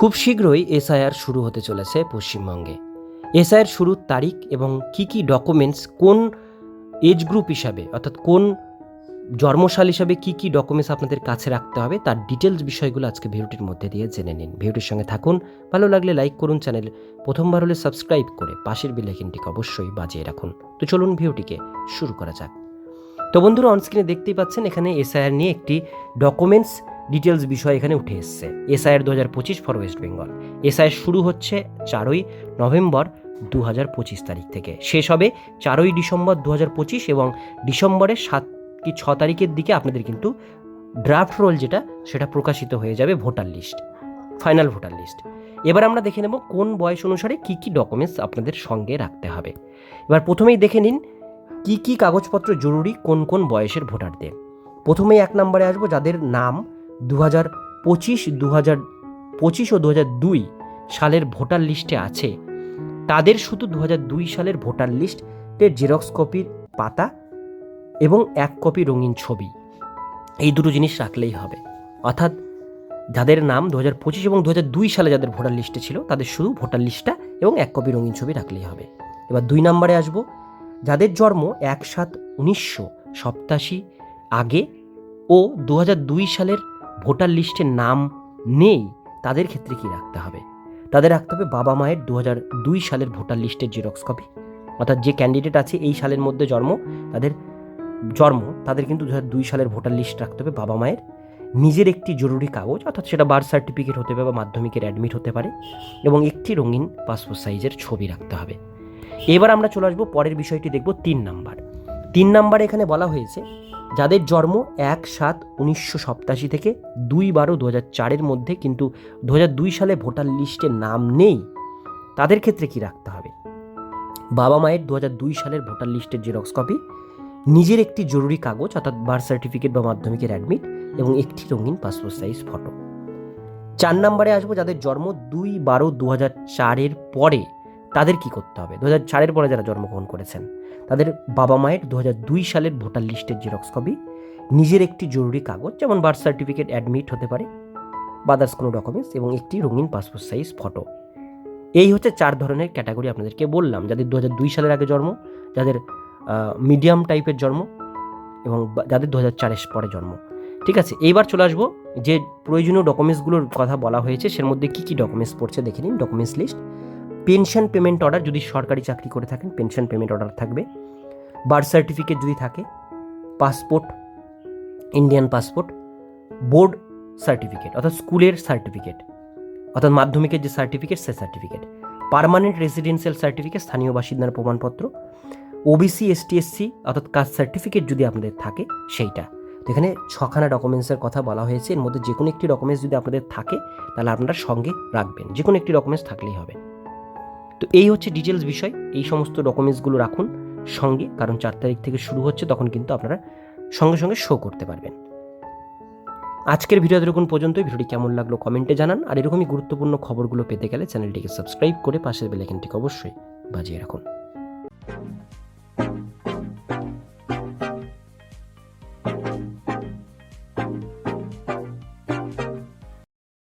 খুব শীঘ্রই এসআইআর শুরু হতে চলেছে পশ্চিমবঙ্গে। এসআইআর শুরুর তারিখ এবং কি কি ডকুমেন্টস কোন এজ গ্রুপ হিসাবে অর্থাৎ কোন জন্মশাল হিসাবে কি কি ডকুমেন্টস আপনাদের কাছে রাখতে হবে তার ডিটেলস বিষয়গুলো আজকে ভিডিওটির মধ্যে দিয়ে জেনে নিন। ভিডিওটির সঙ্গে থাকুন। ভালো লাগলে লাইক করুন চ্যানেল। প্রথমবার হলে সাবস্ক্রাইব করে পাশের বেলাইকিনটিকে অবশ্যই বাজিয়ে রাখুন। তো চলুন ভিডিওটিকে শুরু করা যাক। তো বন্ধুরা অনস্ক্রিনে দেখতেই পাচ্ছেন এখানে এসআইআর নিয়ে একটি ডকুমেন্টস ডিটেলস বিষয় এখানে উঠে এসছে। এসআইআর দু হাজার পঁচিশ ফর ওয়েস্ট বেঙ্গল এসআইআর শুরু হচ্ছে চারই নভেম্বর দু হাজার পঁচিশ তারিখ থেকে। শেষ হবে চারই ডিসেম্বর দু হাজার পঁচিশ এবং ডিসেম্বরের সাত কি ছ তারিখের দিকে আপনাদের কিন্তু ড্রাফট রোল যেটা, সেটা প্রকাশিত হয়ে যাবে voter list final voter list এবার আমরা দেখে নেব কোন বয়স অনুসারে কি কি ডকুমেন্টস আপনাদের সঙ্গে রাখতে হবে। এবার প্রথমেই দেখে নিন কি কি কাগজপত্র জরুরি কোন কোন বয়সের ভোটারদের। প্রথমেই এক নম্বরে আসব যাদের নাম দু হাজার পঁচিশ দু হাজার পঁচিশ ও দু হাজার দুই সালের ভোটার লিস্টে আছে। তাদের শুধু দু হাজার দুই সালের ভোটার লিস্টের জেরক্স কপির পাতা এবং এক কপি রঙিন ছবি। এই দুটো জিনিস রাখলেই হবে। অর্থাৎ যাদের নাম দু হাজার পঁচিশ এবং দু হাজার দুই সালে যাদের ভোটার লিস্টে ছিল, তাদের শুধু ভোটার লিস্টটা এবং এক কপি রঙিন ছবি রাখলেই হবে। এবার দুই নম্বরে আসব। যাদের জন্ম এক সাত উনিশশো সপ্তাশি আগে ও দু সালের ভোটার লিস্টে নাম নেই, তাদের ক্ষেত্রে কি রাখতে হবে? তাদের রাখতে হবে বাবা মায়ের দু দুই সালের ভোটার লিস্টের জেরক্স কপি। অর্থাৎ যে ক্যান্ডিডেট আছে এই সালের মধ্যে জন্ম, তাদের জন্ম, তাদের কিন্তু দু দুই সালের ভোটার লিস্ট রাখতে হবে বাবা মায়ের। নিজের একটি জরুরি কাগজ, অর্থাৎ সেটা বার্থ সার্টিফিকেট হতে পারে বা মাধ্যমিকের অ্যাডমিট হতে পারে এবং একটি রঙিন পাসপোর্ট সাইজের ছবি রাখতে হবে। এবার আমরা চলে আসব পরের বিষয়টি দেখব তিন নাম্বার। তিন নাম্বারে এখানে বলা হয়েছে যাদের জন্ম এক সাত উনিশশো সপ্তাশি থেকে দুই বারো দু হাজার চারের মধ্যে কিন্তু দু হাজার দুই সালে ভোটার লিস্টে নাম নেই, তাদের ক্ষেত্রে কি রাখতে হবে? বাবা মায়ের দু হাজার দুই সালের ভোটার লিস্টের জেরক্স কপি, নিজের একটি জরুরি কাগজ অর্থাৎ বার্থ সার্টিফিকেট বা মাধ্যমিকের অ্যাডমিট এবং একটি রঙিন পাসপোর্ট সাইজ ফটো। চার নম্বরে আসব যাদের জন্ম দুই বারো দু হাজার চারের পরে। তাদের কি করতে হবে? দু হাজার চারের পরে যারা জন্মগ্রহণ করেছেন, তাদের বাবা মায়ের দু হাজার দুই সালের ভোটার লিস্টের জেরক্স কপি, নিজের একটি জরুরি কাগজ, যেমন বার্থ সার্টিফিকেট অ্যাডমিট হতে পারে বাদার্স কোনো ডকুমেন্টস, এবং একটি রঙিন পাসপোর্ট সাইজ ফটো। এই হচ্ছে চার ধরনের ক্যাটাগরি আপনাদেরকে বললাম, যাদের দু হাজার দুই সালের আগে জন্ম, যাদের মিডিয়াম টাইপের জন্ম, এবং যাদের দু হাজার চারের পরে জন্ম। ঠিক আছে, এইবার চলে আসব যে প্রয়োজনীয় ডকুমেন্টসগুলোর কথা বলা হয়েছে, সের মধ্যে কী কী ডকুমেন্টস পড়ছে, দেখে নিন, documents list. Pension payment order যদি সরকারি চাকরি করে থাকেন, পেনশন পেমেন্ট অর্ডার থাকবে। বার্থ সার্টিফিকেট যদি থাকে, passport, Indian passport, board certificate অর্থাৎ স্কুলের সার্টিফিকেট, অর্থাৎ মাধ্যমিকের যে সার্টিফিকেট, সে সার্টিফিকেট। পার্মানেন্ট রেসিডেন্সিয়াল সার্টিফিকেট, স্থানীয় বাসিন্দার প্রমাণপত্র, ওবিসি এসটি এসসি অর্থাৎ কাস্ট সার্টিফিকেট যদি আপনাদের থাকে, সেইটা। তো এখানে ছখানা ডকুমেন্টসের কথা বলা হয়েছে। এর মধ্যে যে কোনো একটি ডকুমেন্টস যদি আপনাদের থাকে, তাহলে আপনারা সঙ্গে রাখবেন। যে কোনো একটি ডকুমেন্টস থাকলেই হবে। তো এই হচ্ছে ডিটেলস বিষয়। এই সমস্ত ডকুমেন্টসগুলো রাখুন সঙ্গে, কারণ চার তারিখ থেকে শুরু হচ্ছে, তখন কিন্তু আপনারা সঙ্গে সঙ্গে শো করতে পারবেন। আজকের ভিডিও এরকম পর্যন্ত ভিডিওটি কেমন লাগল কমেন্টে জানান। আর এরকমই গুরুত্বপূর্ণ খবরগুলো পেতে গেলে চ্যানেলটিকে সাবস্ক্রাইব করে পাশের বেলাইকনটিকে অবশ্যই বাজিয়ে রাখুন।